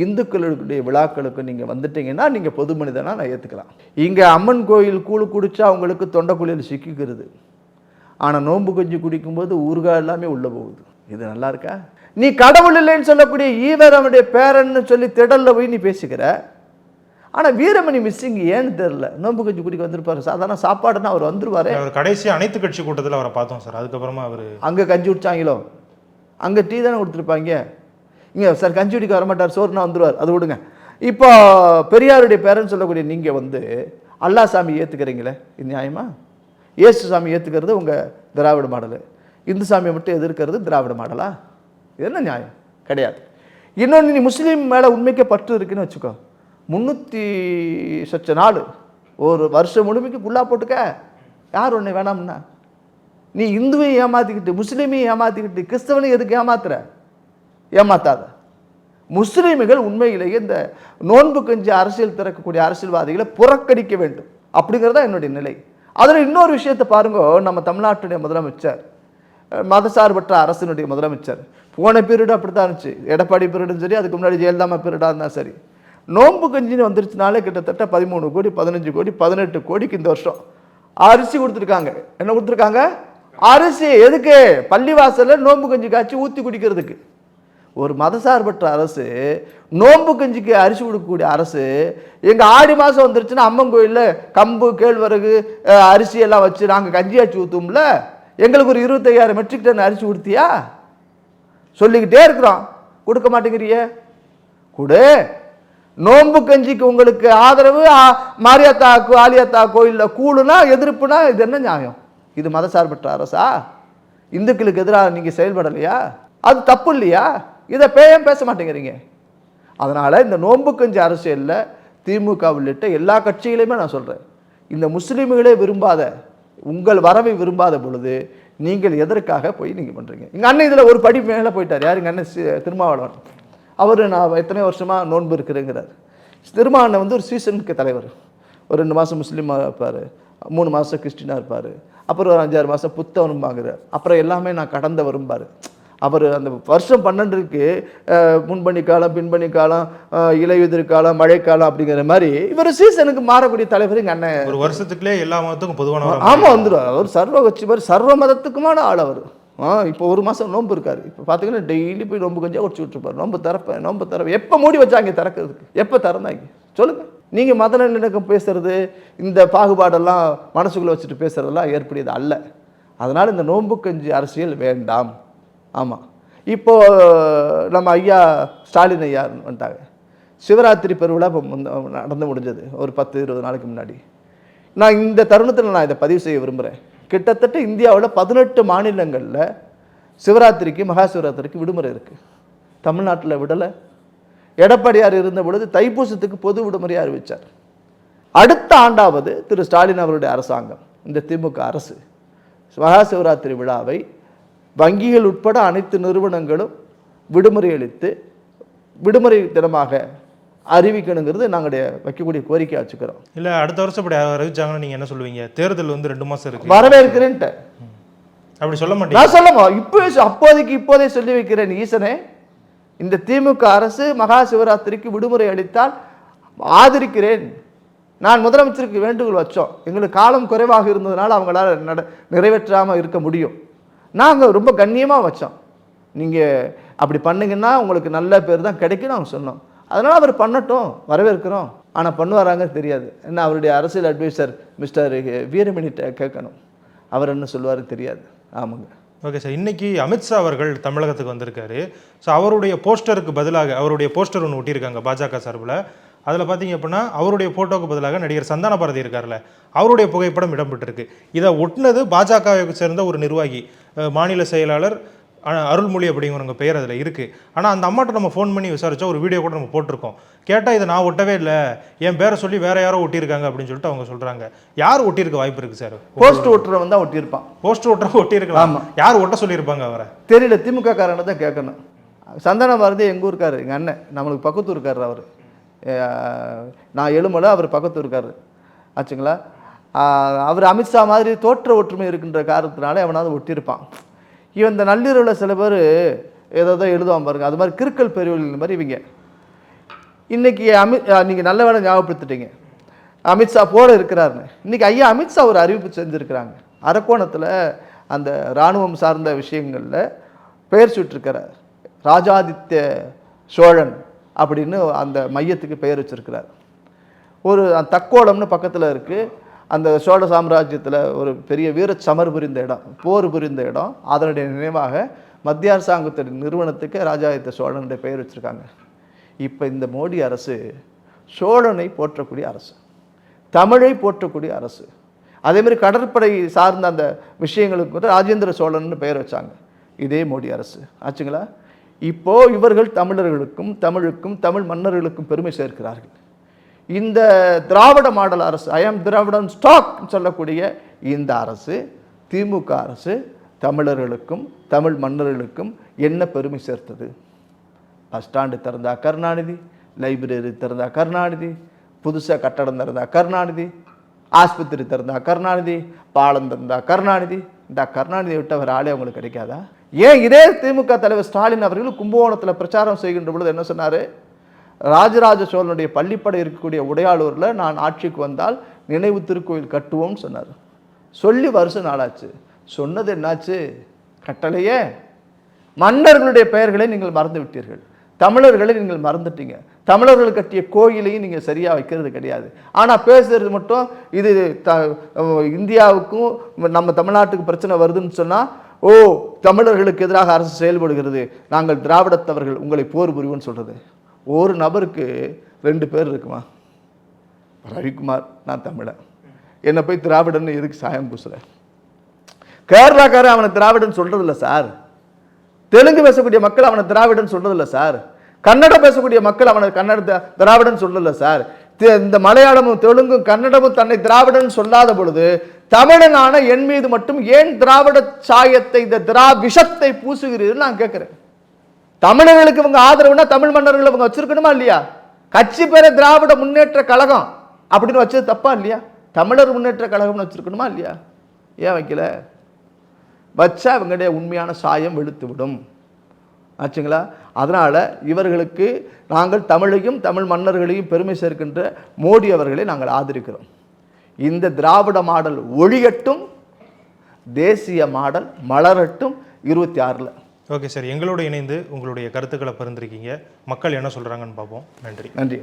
இந்துக்களுடைய விழாக்களுக்கு நீங்கள் வந்துட்டீங்கன்னா நீங்கள் பொது மனிதனா நான் ஏற்றுக்கலாம் இங்கே அம்மன் கோயில் கூழு குடிச்சா அவங்களுக்கு தொண்டைக்குழியில் சிக்கிக்கிறது. ஆனால் நோன்பு கஞ்சி குடிக்கும்போது ஊறுகாய் எல்லாமே உள்ளே போகுது. இது நல்லா இருக்கா? நீ கடவுள் இல்லைன்னு சொல்லக்கூடிய ஈவரனுடைய பேரன்னு சொல்லி திடல்ல போய் நீ பேசிக்கிற. ஆனால் வீரமணி மிஸ்ஸிங் ஏன்னு தெரில நோன்பு கஞ்சி குடிக்க வந்திருப்பாரு. சாதாரண சாப்பாடுன்னா அவர் வந்துருவாரு. அவர் கடைசி அனைத்து கட்சி கூட்டத்தில் அவரை பார்த்தோம் சார். அதுக்கப்புறமா அவர் அங்கே கஞ்சி குடிச்சாங்களோ? அங்கே டீ தானே கொடுத்துருப்பாங்க. இங்கே சார் கஞ்சி குடிக்க வரமாட்டார் சோறுனா வந்துடுவார் அது விடுங்க. இப்போ பெரியாருடைய பேரன் சொல்லக்கூடிய நீங்கள் வந்து அல்லா சாமி ஏற்றுக்கிறீங்களே இது நியாயமா? இயேசு சாமி ஏற்றுக்கிறது உங்கள் திராவிட மாடலு. இந்து சாமியை மட்டும் எதிர்க்கிறது திராவிட மாடலா? இது என்ன நியாயம்? கிடையாது. இன்னொன்று நீ முஸ்லீம் மேலே உண்மைக்கு பற்று இருக்குன்னு வச்சுக்கோ. முந்நூற்றி சொச்ச நாள். ஒரு வருஷம் முழுமைக்கு குள்ளா போட்டுக்க. யார் ஒன்று வேணாம்னா? நீ இந்துவையும் ஏமாற்றிக்கிட்டு முஸ்லீமையும் ஏமாற்றிக்கிட்டு கிறிஸ்தவனையும் எதுக்கு ஏமாத்துற? ஏமாத்தாத. முஸ்லீம்கள் உண்மையிலேயே இந்த நோன்பு கஞ்சி அரசியல் திறக்கக்கூடிய அரசியல்வாதிகளை புறக்கணிக்க வேண்டும். அப்படிங்கிறது தான் என்னுடைய நிலை. அதில் இன்னொரு விஷயத்தை பாருங்க நம்ம தமிழ்நாட்டுடைய முதலமைச்சர் மதசார்பற்ற அரசினுடைய முதலமைச்சர். போன பீரியடு அப்படி தான் இருந்துச்சு. எடப்பாடி பீரியடும் சரி அதுக்கு முன்னாடி ஜெயலலிதா பீரியடாக இருந்தால் சரி. நோன்பு கஞ்சின்னு வந்துருச்சுனாலே கிட்டத்தட்ட பதிமூணு கோடி பதினஞ்சு கோடி பதினெட்டு கோடிக்கு இந்த வருஷம். அரிசி கொடுத்துருக்காங்க. என்ன கொடுத்துருக்காங்க? அரிசி. எதுக்கு? பள்ளிவாசலில் நோன்பு கஞ்சி காய்ச்சி ஊற்றி குடிக்கிறதுக்கு. ஒரு மதசார்பற்ற அரசு நோன்பு கஞ்சிக்கு அரிசி கொடுக்கக்கூடிய அரசு எங்கள் ஆடி மாதம் வந்துருச்சுன்னா அம்மன் கோயிலில் கம்பு கேழ்வரகு அரிசி எல்லாம் வச்சு நாங்கள் கஞ்சி ஆச்சு ஊற்றுவோம்ல எங்களுக்கு ஒரு இருபத்தையாயிரம் மெட்ரிக் டன் அரிசி கொடுத்தியா? சொல்லிக்கிட்டே இருக்கிறோம். கொடுக்க மாட்டேங்கிறிய. கொடு. நோன்பு கஞ்சிக்கு உங்களுக்கு ஆதரவு மாரியாத்தா கோ- ஆலியாத்தா கோயிலில் கூழுனா எதிர்ப்புனா இது என்ன நியாயம்? இது மதசார்பற்ற அரசா? இந்துக்களுக்கு எதிராக நீங்கள் செயல்படலையா? அது தப்பு இல்லையா? இதை பேயம் பேச மாட்டேங்கிறீங்க? அதனால் இந்த நோன்பு கஞ்சி அரசியலில் திமுக உள்ளிட்ட எல்லா கட்சிகளையுமே நான் சொல்கிறேன் இந்த முஸ்லீம்களே விரும்பாத உங்கள் வரவை விரும்பாத பொழுது நீங்கள் எதற்காக போய் நீங்கள் பண்ணுறீங்க எங்கள் அண்ணன் இதில் ஒரு படி மேலே போயிட்டார். யார்? எங்கள் அண்ணன் திருமாவளவன். அவர் நான் எத்தனை வருஷமாக நோன்பு இருக்கிறேங்கிறார். திருமாவளவன் வந்து ஒரு சீசனுக்கு தலைவர். ஒரு ரெண்டு மாதம் முஸ்லீமாக இருப்பார். மூணு மாதம் கிறிஸ்டினாக இருப்பார். அப்புறம் ஒரு அஞ்சாறு மாதம் புத்த வாங்குறார் அப்புறம் எல்லாமே நான் கடந்த வரும்பார் அவர் அந்த வருஷம் பன்னெண்டுக்கு அஹ், முன்பனி காலம் பின்பனி காலம் இலையுதிர் காலம் மழைக்காலம் அப்படிங்கிற மாதிரி இவர் சீசனுக்கு மாறக்கூடிய தலைவர் எங்கள் அண்ணன். ஒரு வருஷத்துக்குள்ளே எல்லா மதத்துக்கும் பொதுவான ஆமா வந்துடுவார் அவர் சர்வ கட்சி மாதிரி சர்வ மதத்துக்குமான ஆள் அவர். ஆ இப்போ ஒரு மாசம் நோன்பு இருக்காரு. இப்போ பார்த்தீங்கன்னா டெய்லி போய் நோன்பு கஞ்சா குடிச்சு விட்டுருப்பார். நோன்பு திறப்பேன் நோன்பு திறப்பேன் எப்போ மூடி வச்சாங்க திறக்கிறதுக்கு? எப்போ திறந்தாங்க? சொல்லுங்க. நீங்க மத நல்லிணக்கம் பேசுறது இந்த பாகுபாடெல்லாம் மனசுக்குள்ள வச்சுட்டு பேசுறதெல்லாம் ஏற்புடையது அல்ல. அதனால இந்த நோன்பு கஞ்சி அரசியல் வேண்டாம். ஆமாம் இப்போ நம்ம ஐயா ஸ்டாலின் ஐயா வந்துட்டாங்க. சிவராத்திரி பெருவிழா இப்போ முந்த- நடந்து முடிஞ்சது. ஒரு பத்து இருபது நாளைக்கு முன்னாடி. நான் இந்த தருணத்தில் நான் இதை பதிவு செய்ய விரும்புகிறேன் கிட்டத்தட்ட இந்தியாவில் பதினெட்டு மாநிலங்களில் சிவராத்திரிக்கு மகா சிவராத்திரிக்கு விடுமுறை இருக்குது தமிழ்நாட்டில் விடலை. எடப்பாடியார் இருந்த பொழுது தைப்பூசத்துக்கு பொது விடுமுறை அறிவித்தார் அடுத்த ஆண்டாவது திரு ஸ்டாலின் அவருடைய அரசாங்கம் இந்த திமுக அரசு மகா சிவராத்திரி விழாவை வங்கிகள் உட்பட அனைத்து நிறுவனங்களும் விடுமுறை அளித்து விடுமுறை தினமாக அறிவிக்கணுங்கிறது நாங்களுடைய வைக்கக்கூடிய கோரிக்கை வச்சுக்கிறோம். இல்ல அடுத்த வருஷம் இப்படி அறிவிச்சாங்கன்னா நீங்க என்ன சொல்லுவீங்க? தேர்தல் வந்து ரெண்டு மாசம் இருக்கு. வரவேற்கிறேன்ட்டு. அப்படி சொல்ல மாட்டீங்க. நான் சொல்லமா இப்போ அப்போதைக்கு இப்போதே சொல்லி வைக்கிறேன் ஈசனே. இந்த திமுக அரசு மகா சிவராத்திரிக்கு விடுமுறை அளித்தால் ஆதரிக்கிறேன். நான் முதலமைச்சருக்கு வேண்டுகோள் வச்சோம். எங்களுக்கு காலம் குறைவாக இருந்ததுனால அவங்களால நட நிறைவேற்றாமல் இருக்க முடியும். நாங்கள் ரொம்ப கண்ணியமாக வச்சோம். நீங்கள் அப்படி பண்ணுங்கன்னா உங்களுக்கு நல்ல பேர் தான் கிடைக்கும் அவங்க சொன்னோம். அதனால் அவர் பண்ணட்டும் வரவேற்கிறோம். ஆனால் பண்ணுவாராங்க தெரியாது. என்ன அவருடைய அரசியல் அட்வைசர் மிஸ்டர் வீரமணிட்ட கேட்கணும். அவர் என்ன சொல்லுவார் தெரியாது. ஆமாங்க. ஓகே சார் இன்னைக்கு அமித்ஷா அவர்கள் தமிழகத்துக்கு வந்திருக்காரு. ஸோ அவருடைய போஸ்டருக்கு பதிலாக அவருடைய போஸ்டர் ஒன்று ஒட்டியிருக்காங்க பாஜக சார்பில். அதில் பார்த்தீங்க அப்படின்னா அவருடைய ஃபோட்டோவுக்கு பதிலாக நடிகர் சந்தான பாரதி இருக்கார்ல அவருடைய புகைப்படம் இடம்பெற்றிருக்கு. இதை ஒட்டினது பாஜகவை சேர்ந்த ஒரு நிர்வாகி மாநில செயலாளர் அருள்மொழி அப்படிங்கிறவங்க பெயர் அதில் இருக்குது ஆனால் அந்த அம்மாட்ட நம்ம ஃபோன் பண்ணி விசாரிச்சா ஒரு வீடியோ கூட நம்ம போட்டிருக்கோம். கேட்டால் இதை நான் ஒட்டவே இல்லை. என் பேரை சொல்லி வேற யாரோ ஒட்டியிருக்காங்க அப்படின்னு சொல்லிட்டு அவங்க சொல்கிறாங்க யார் ஒட்டியிருக்க வாய்ப்பு இருக்குது சார் போஸ்ட் ஓட்டுறவன் தான் ஒட்டியிருப்பான். போஸ்டர் ஒட்டுற ஒட்டியிருக்கலாம். யார் ஒட்ட சொல்லியிருப்பாங்க அவரை? தெரியல திமுக காரனை தான் கேட்கணும். சந்தான பாரதி எங்கள் ஊருக்காரு? எங்கள் அண்ணன். நம்மளுக்கு பக்கத்து ஊருக்காரர் அவர். நான் எழுமலை அவர் பக்கத்து இருக்கார். ஆச்சுங்களா? அவர் அமித்ஷா மாதிரி தோற்ற ஒற்றுமை இருக்கின்ற காரணத்தினால அவனாவது ஒட்டியிருப்பான். இவன் இந்த நள்ளிரவில் சில பேர் ஏதோ எழுதுவான் பாருங்க. அது மாதிரி கிறுக்கல் பெரியவர்கள் மாதிரி இவங்க. இன்றைக்கி அமித் நீங்கள் நல்ல வேலை ஞாபகப்படுத்திட்டீங்க. அமித்ஷா போட இருக்கிறாருன்னு. இன்றைக்கி ஐயா அமித்ஷா ஒரு அறிவிப்பு செஞ்சுருக்கிறாங்க. அரக்கோணத்தில் அந்த இராணுவம் சார்ந்த விஷயங்களில் பெயர் சுட்டிருக்கிறார். ராஜாதித்ய சோழன். அப்படின்னு அந்த மையத்துக்கு பெயர் வச்சிருக்கிறார். ஒரு தக்கோலம்னு பக்கத்தில் இருக்குது அந்த சோழ சாம்ராஜ்யத்தில் ஒரு பெரிய வீர சமர் புரிந்த இடம் போர் புரிந்த இடம். அதனுடைய நினைவாக மத்திய அரசாங்கத்தின் நிறுவனத்துக்கு ராஜாதித்த சோழனுடைய பெயர் வச்சுருக்காங்க. இப்போ இந்த மோடி அரசு சோழனை போற்றக்கூடிய அரசு தமிழை போற்றக்கூடிய அரசு. அதே மாதிரி கடற்படை சார்ந்த அந்த விஷயங்களுக்கு வந்து ராஜேந்திர சோழன்னு பெயர் வச்சாங்க. இதே மோடி அரசு. ஆச்சுங்களா? இப்போ இவர்கள் தமிழர்களுக்கும் தமிழுக்கும் தமிழ் மன்னர்களுக்கும் பெருமை சேர்க்கிறார்கள். இந்த திராவிட மாடல் அரசு ஐஎம் திராவிடன் ஸ்டாக் சொல்லக்கூடிய இந்த அரசு திமுக அரசு தமிழர்களுக்கும் தமிழ் மன்னர்களுக்கும் என்ன பெருமை சேர்த்தது? பஸ் ஸ்டாண்டு திறந்தா கருணாநிதி லைப்ரரி திறந்தா கருணாநிதி புதுசாக கட்டடம் திறந்தா கருணாநிதி ஆஸ்பத்திரி திறந்தா கருணாநிதி பாலம் திறந்தா கருணாநிதி. இந்த கருணாநிதியை விட்டு அவர் ஆளே அவங்களுக்கு கிடைக்காதா? ஏன் இதே திமுக தலைவர் ஸ்டாலின் அவர்கள் கும்பகோணத்தில் பிரச்சாரம் செய்கின்ற பொழுது என்ன சொன்னார்? ராஜராஜ சோழனுடைய பள்ளிப்படை இருக்கக்கூடிய உடையாளூரில் நான் ஆட்சிக்கு வந்தால் நினைவு திருக்கோயில் கட்டுவோம்னு சொன்னார். சொல்லி வருஷம் நாளாச்சு. சொன்னது என்னாச்சு? கட்டளையே. மன்னர்களுடைய பெயர்களை நீங்கள் மறந்து விட்டீர்கள். தமிழர்களை நீங்கள் மறந்துட்டீங்க. தமிழர்கள் கட்டிய கோயிலையும் நீங்கள் சரியாக வைக்கிறது கிடையாது. ஆனால் பேசுறது மட்டும் இது த இந்தியாவுக்கும் நம்ம தமிழ்நாட்டுக்கு பிரச்சனை வருதுன்னு சொன்னால் ஓ தமிழர்களுக்கு எதிராக அரசு செயல்படுகிறது. நாங்கள் திராவிடத்தவர்கள் உங்களை போர் புரிவோன்னு சொல்கிறது ஒரு நபருக்கு ரெண்டு பேர் இருக்குமா? ரவிக்குமார் நான் தமிழன். என்னை போய் திராவிடன்னு எதுக்கு சாயம் பூசுகிறேன் கேரளாக்காரன் அவனை திராவிடன் சொல்கிறதில்ல சார். தெலுங்கு பேசக்கூடிய மக்கள் அவனை திராவிடன் சொல்கிறதில்ல சார். கன்னடம் பேசக்கூடிய மக்கள் அவனை கன்னட திராவிடன்னு திராவிடன் சொல்லல சார் இந்த மலையாளமும் தெலுங்கும் கன்னடமும் தன்னை திராவிடன் சொல்லாத பொழுது தமிழனான என் மீது மட்டும் ஏன் திராவிட சாயத்தை இந்த திரா விஷத்தை பூசுகிறீர்கள்? நான் கேட்கிறேன். தமிழர்களுக்கு இவங்க ஆதரவுனா தமிழ் மன்னர்கள் இவங்க வச்சிருக்கணுமா இல்லையா? கட்சி பெற திராவிட முன்னேற்ற கழகம் அப்படின்னு வச்சது தப்பா இல்லையா? தமிழர் முன்னேற்ற கழகம்னு வச்சிருக்கணுமா இல்லையா? ஏன் வைக்கல? வச்சா அவங்களுடைய உண்மையான சாயம் வெளுத்து விடும் ஆச்சுங்களா? அதனால் இவர்களுக்கு நாங்கள் தமிழையும் தமிழ் மன்னர்களையும் பெருமை சேர்க்கின்ற மோடி அவர்களை நாங்கள் ஆதரிக்கிறோம். இந்த திராவிட மாடல் ஒழியட்டும் தேசிய மாடல் மலரட்டும் இருபத்தி ஆறில். ஓகே சார் எங்களோட இணைந்து உங்களுடைய கருத்துக்களை பரிந்துரைக்கீங்க மக்கள் என்ன சொல்கிறாங்கன்னு பார்ப்போம். நன்றி. நன்றி.